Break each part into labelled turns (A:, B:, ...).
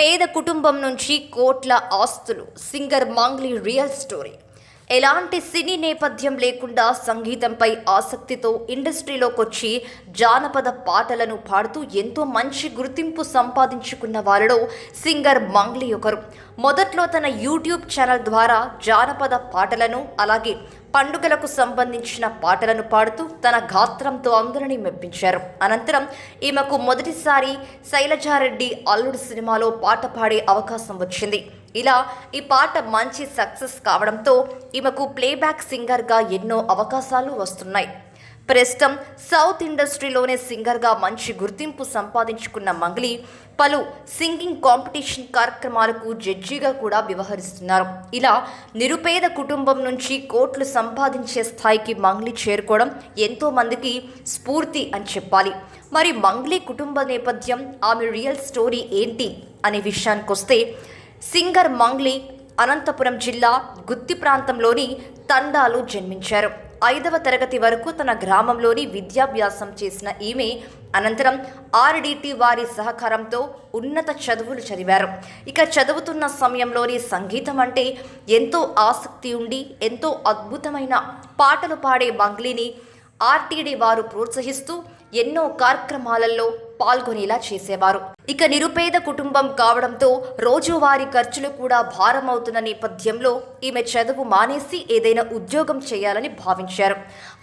A: పేద కుటుంబం నుంచి కోట్ల ఆస్తులు. Singer Mangli real story. ఎలాంటి సినీ నేపథ్యం లేకుండా సంగీతంపై ఆసక్తితో ఇండస్ట్రీలోకి వచ్చి జానపద పాటలను పాడుతూ ఎంతో మంచి గుర్తింపు సంపాదించుకున్న వారిలో సింగర్ మంగ్లీ ఒకరు. మొదట్లో తన యూట్యూబ్ ఛానల్ ద్వారా జానపద పాటలను అలాగే పండుగలకు సంబంధించిన పాటలను పాడుతూ తన గాత్రంతో అందరినీ మెప్పించారు. అనంతరం ఈమెకు మొదటిసారి శైలజారెడ్డి అల్లుడు సినిమాలో పాట పాడే అవకాశం వచ్చింది. ఇలా ఈ పాట మంచి సక్సెస్ కావడంతో ఈమెకు ప్లేబ్యాక్ సింగర్గా ఎన్నో అవకాశాలు వస్తున్నాయి. ప్రస్తుతం సౌత్ ఇండస్ట్రీలోనే సింగర్గా మంచి గుర్తింపు సంపాదించుకున్న మంగ్లీ పలు సింగింగ్ కాంపిటీషన్ కార్యక్రమాలకు జడ్జిగా కూడా వ్యవహరిస్తున్నారు. ఇలా నిరుపేద కుటుంబం నుంచి కోట్లు సంపాదించే స్థాయికి మంగ్లీ చేరుకోవడం ఎంతోమందికి స్ఫూర్తి అని చెప్పాలి. మరి మంగ్లీ కుటుంబ నేపథ్యం ఆమె రియల్ స్టోరీ ఏంటి అనే విషయానికొస్తే సింగర్ మంగ్లీ అనంతపురం జిల్లా గుత్తి ప్రాంతంలోని తండాలు జన్మించారు. ఐదవ తరగతి వరకు తన గ్రామంలోని విద్యాభ్యాసం చేసిన ఈమె అనంతరం ఆర్డిటి వారి సహకారంతో ఉన్నత చదువులు చదివారు. ఇక చదువుతున్న సమయంలోని సంగీతం అంటే ఎంతో ఆసక్తి ఉండి ఎంతో అద్భుతమైన పాటలు పాడే మంగ్లీని ఆర్టీడీ వారు ప్రోత్సహిస్తూ ఎన్నో కార్యక్రమాలలో పాల్గొనేలా చేసేవారు. ఇక నిరుపేద కుటుంబం కావడంతో రోజువారీ ఖర్చులు కూడా భారమవుతున్న నేపథ్యంలో ఈమె చదువు మానేసి ఏదైనా ఉద్యోగం చేయాలని భావించారు.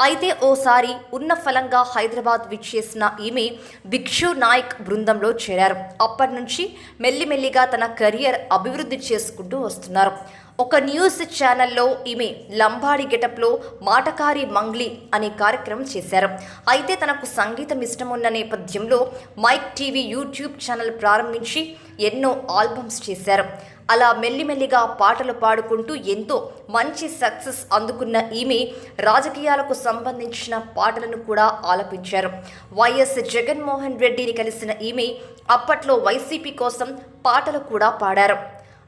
A: అయితే ఓసారి ఉన్న ఫలంగా హైదరాబాద్ విచ్చేసిన ఈమె భిక్షు నాయక్ బృందంలో చేరారు. అప్పటి నుంచి మెల్లిమెల్లిగా తన కెరియర్ అభివృద్ధి చేసుకుంటూ వస్తున్నారు. ఒక న్యూస్ ఛానల్లో ఈమె లంబాడి గెటప్లో మాటకారి మంగ్లీ అనే కార్యక్రమం చేశారు. అయితే తనకు సంగీతం ఇష్టమున్న నేపథ్యంలో మైక్ టీవీ యూట్యూబ్ ఛానల్ ప్రారంభించి ఎన్నో ఆల్బమ్స్ చేశారు. అలా మెల్లిమెల్లిగా పాటలు పాడుకుంటూ ఎంతో మంచి సక్సెస్ అందుకున్న ఈమె రాజకీయాలకు సంబంధించిన పాటలను కూడా ఆలపించారు. వైఎస్ జగన్మోహన్ రెడ్డిని కలిసిన ఈమె అప్పట్లో వైసీపీ కోసం పాటలు కూడా పాడారు.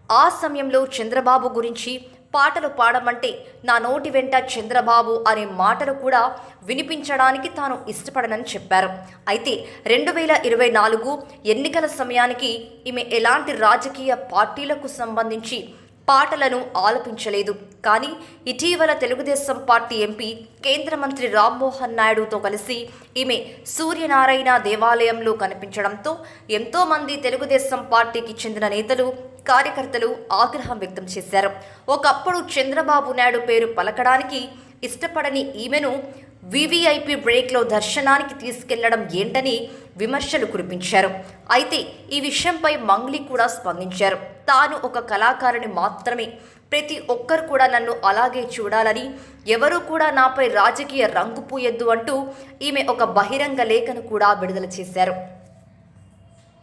A: ఆ సమయంలో చంద్రబాబు గురించి పాటలు పాడమంటే నా నోటి వెంట చంద్రబాబు అనే మాటలు కూడా వినిపించడానికి తాను ఇష్టపడనని చెప్పారు. అయితే రెండు వేల ఇరవై నాలుగు ఎన్నికల సమయానికి ఈమె ఎలాంటి రాజకీయ పార్టీలకు సంబంధించి పాటలను ఆలపించలేదు. కానీ ఇటీవల తెలుగుదేశం పార్టీ ఎంపీ కేంద్ర మంత్రి రామ్మోహన్ నాయుడుతో కలిసి ఈమె సూర్యనారాయణ దేవాలయంలో కనిపించడంతో ఎంతోమంది తెలుగుదేశం పార్టీకి చెందిన నేతలు కార్యకర్తలు ఆగ్రహం వ్యక్తం చేశారు. ఒకప్పుడు చంద్రబాబు నాయుడు పేరు పలకడానికి ఇష్టపడని ఈమెను వివిఐపి బ్రేక్లో దర్శనానికి తీసుకెళ్ళడం ఏంటని విమర్శలు కురిపించారు. అయితే ఈ విషయంపై మంగ్లీ కూడా స్పందించారు. తాను ఒక కళాకారుని మాత్రమే. ప్రతి ఒక్కరు కూడా నన్ను అలాగే చూడాలని ఎవరూ కూడా నాపై రాజకీయ రంగు పూయొద్దు అంటూ ఈమె ఒక బహిరంగ లేఖను కూడా విడుదల చేశారు.